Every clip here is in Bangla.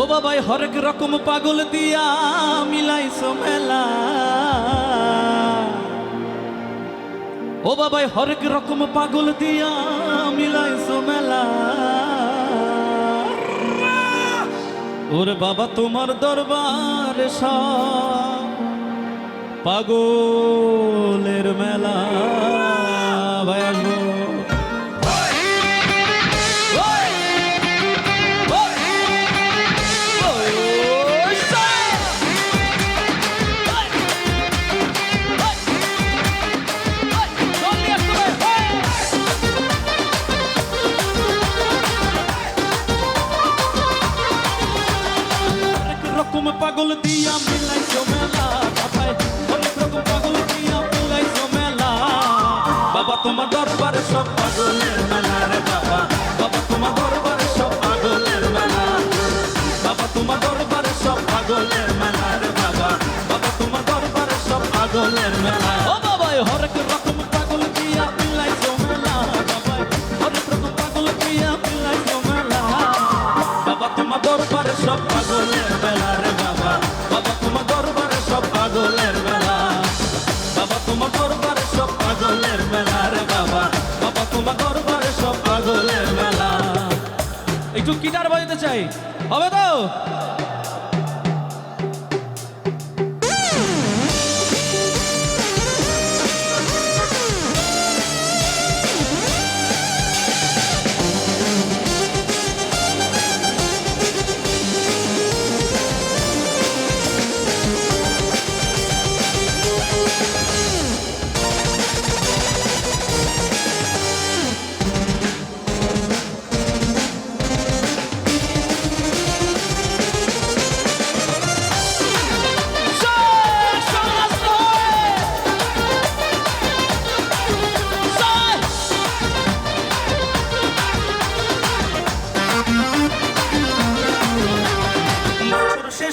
ও বাবাই হরেক রকম পাগল দিয়া মিলাইছো মেলা। ও বাবাই হরেক রকম পাগল দিয়া মিলাইছো মেলা। ওরে বাবা তোমার দরবার সব পাগলের মেলা। পাগল দিয়া মিলাইছো মেলা, বাবাই। অনেক রকম পাগল দিয়া মিলাইছো মেলা। বাবা, তোমার দরবারে সব পাগলের মেলা রে বাবা। একটু গিটার বাজাতে চাই। হবে তো?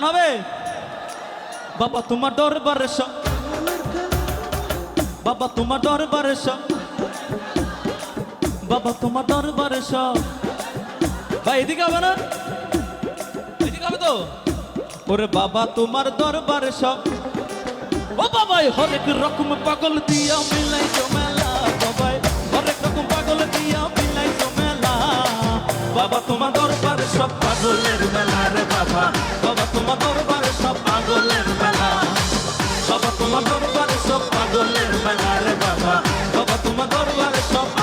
গান হবে? বাবা, তোমার দরবারে বাবা, তোমার দরবারে বাবা, তোমার দরবারে সব ভাই, এদিকে হবে না? এদিকে হবে তো? ওরে বাবা, তোমার দরবারে সব ও বাবাই, হরেক রকম পাগল দিয়া মিলাই মেলা। বাবাই, হরেক রকম পাগল দিয়া মিলাই মেলা। বাবা, তোমার দরবার বাবা। বাবা তোমার দরবার সব